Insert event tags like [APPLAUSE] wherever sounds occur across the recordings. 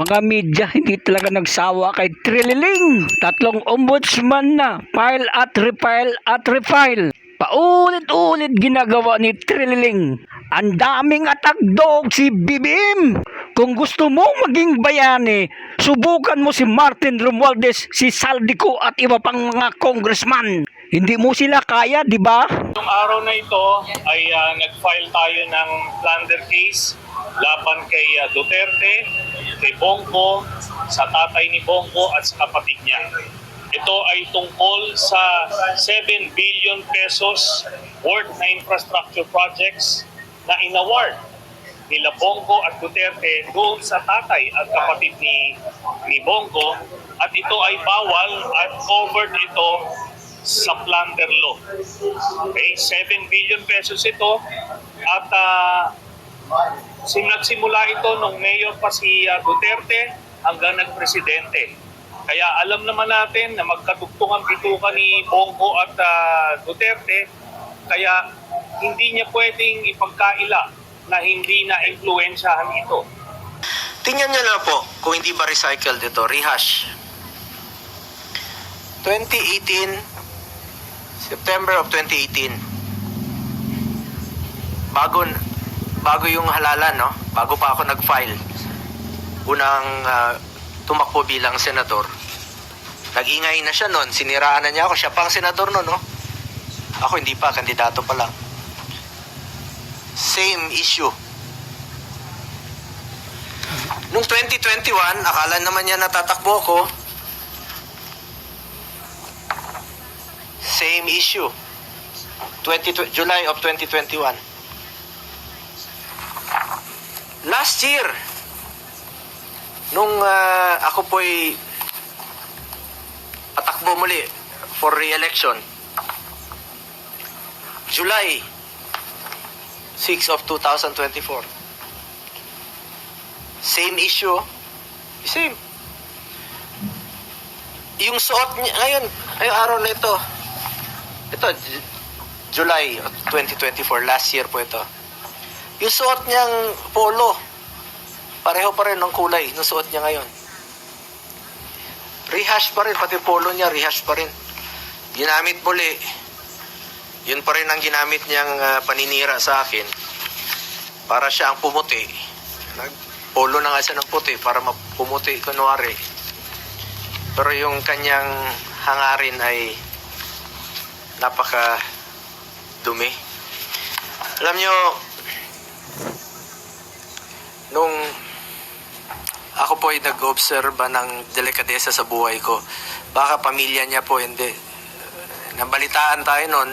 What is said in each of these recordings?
Mga media [LAUGHS] hindi talaga nagsawa kay Trililing. Tatlong ombudsman na file at refile at refile. Paulit-ulit ginagawa ni Trililing. Ang daming attack dog si BBM. Kung gusto mo maging bayani, subukan mo si Martin Romualdez, si Saldico at iba pang mga congressman. Hindi mo sila kaya, di ba? Nung araw na ito ay ah, nag-file tayo ng plunder case laban kay ah, Duterte, kay Bongo, sa tatay ni Bongo at sa kapatid niya. Ito ay tungkol sa 7 billion pesos worth na infrastructure projects na inaward nila Bongo at Duterte doon sa tatay at kapatid ni ni Bongo at ito ay bawal at covered ito sa plunder law. Okay, 7 billion pesos ito at uh, sim nagsimula ito nung mayor pa si ah, Duterte hanggang nagpresidente. Kaya alam naman natin na magkatugtungan bituka ni Bongo at ah, Duterte kaya hindi niya pwedeng ipagkaila na hindi na impluensyahan ito. Tingnan nyo na po kung hindi ba recycled ito, rehash. 2018, September of 2018. Bago, bago yung halalan, no? Bago pa ako nag-file. Unang ah, tumakbo bilang senador. Nag-ingay na siya noon. Siniraan na niya ako. Siya pang senador noon, no? Ako hindi pa, kandidato pa lang. Same issue. Nung 2021, akala naman niya natatakbo ko. Same issue. 20, July of 2021. Last year, nung ah, ako po'y patakbo muli for re-election, July 6 of 2024. Same issue. Same. Yung suot niya, ngayon, ngayong araw na ito, ito, July of 2024, last year po ito. Yung suot niyang polo, pareho pa rin ng kulay, ng suot niya ngayon. Rehash pa rin, pati polo niya, rehash pa rin. Ginamit muli. Yun pa rin ang ginamit niyang ah, paninira sa akin. Para siya ang pumuti. Nagpolo na nga siya ng puti para mapumuti kunwari. Pero yung kanyang hangarin ay napaka dumi. Alam nyo, nung ako po ay nag-obserba ng delikadesa sa buhay ko, baka pamilya niya po hindi. Nabalitaan tayo noon,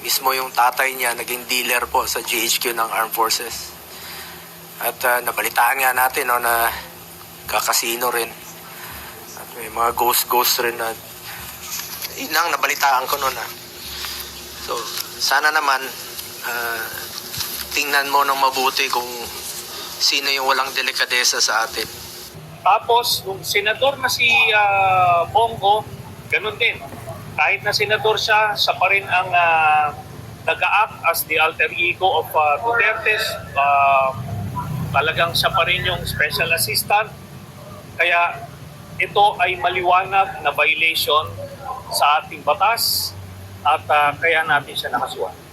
mismo yung tatay niya naging dealer po sa GHQ ng Armed Forces. At ah, nabalitaan nga natin no, na kakasino rin. At may mga ghost-ghost rin na yun ang nabalitaan ko noon ah. So, sana naman ah, tingnan mo ng mabuti kung sino yung walang delikadesa sa atin. Tapos, nung senador na si ah, Bongo, ganun din. Kahit na senador siya, siya pa rin ang ah, nag-act as the alter ego of ah, Duterte. Ah, talagang siya pa rin yung special assistant. Kaya ito ay maliwanag na violation sa ating batas at ah, kaya natin siya nakasuhan.